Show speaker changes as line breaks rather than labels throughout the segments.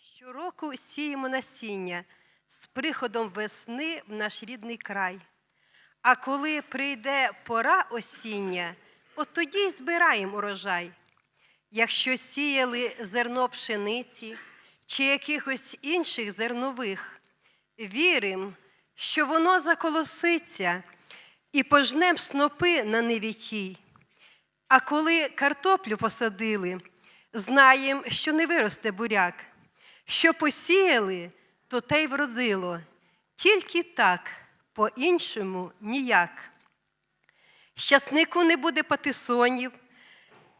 Щороку сіємо насіння з приходом весни в наш рідний край. А коли прийде пора осіння, от тоді й збираємо урожай. Якщо сіяли зерно пшениці чи якихось інших зернових, віримо, що воно заколоситься і пожнем снопи на ниві тій. А коли картоплю посадили, знаємо, що не виросте буряк. Що посіяли, то те й вродило. Тільки так, по-іншому ніяк. Щаснику не буде патисонів,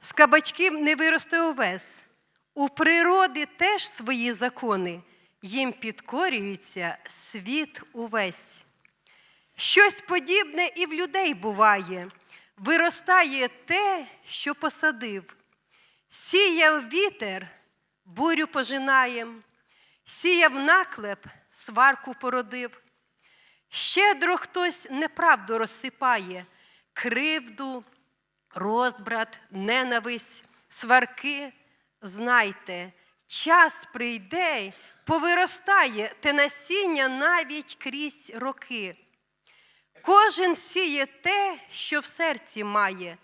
з кабачків не виросте овес. У природи теж свої закони, їм підкорюється світ увесь. Щось подібне і в людей буває. Виростає те, що посадив. Сіяв вітер, бурю пожинаєм, сіяв наклеп, сварку породив. Щедро хтось неправду розсипає, кривду, розбрат, ненависть, сварки. Знайте, час прийде, повиростає те насіння навіть крізь роки. Кожен сіє те, що в серці має,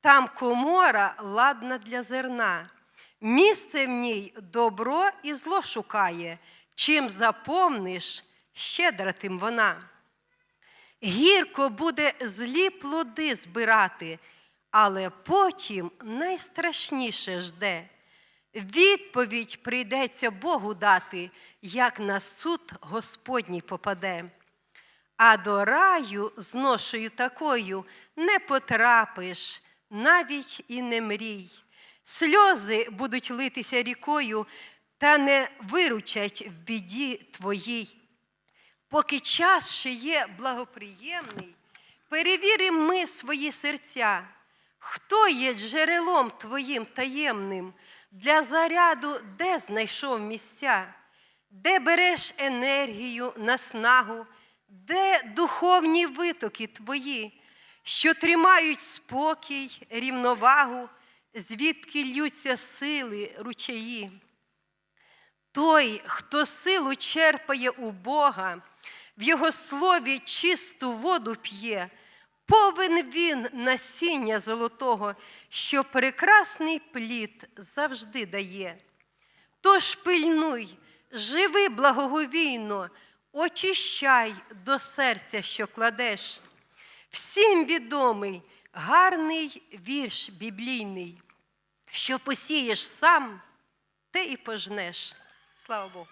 там комора ладна для зерна. Місце в ній добро і зло шукає. Чим заповниш, щедра тим вона. Гірко буде злі плоди збирати, але потім найстрашніше жде. Відповідь прийдеться Богу дати, як на суд Господній попаде. А до раю з ношею такою не потрапиш, навіть і не мрій. Сльози будуть литися рікою, та не виручать в біді твоїй. Поки час ще є благоприємний, перевіримо ми свої серця, хто є джерелом твоїм таємним, для заряду, де знайшов місця, де береш енергію, наснагу, де духовні витоки твої, що тримають спокій, рівновагу, звідки ллються сили, ручаї. Той, хто силу черпає у Бога, в Його слові чисту воду п'є, повен він насіння золотого, що прекрасний плід завжди дає. Тож пильнуй, живи благоговійно, очищай до серця, що кладеш. Всім відомий гарний вірш біблійний, що посієш сам, те і пожнеш. Слава Богу.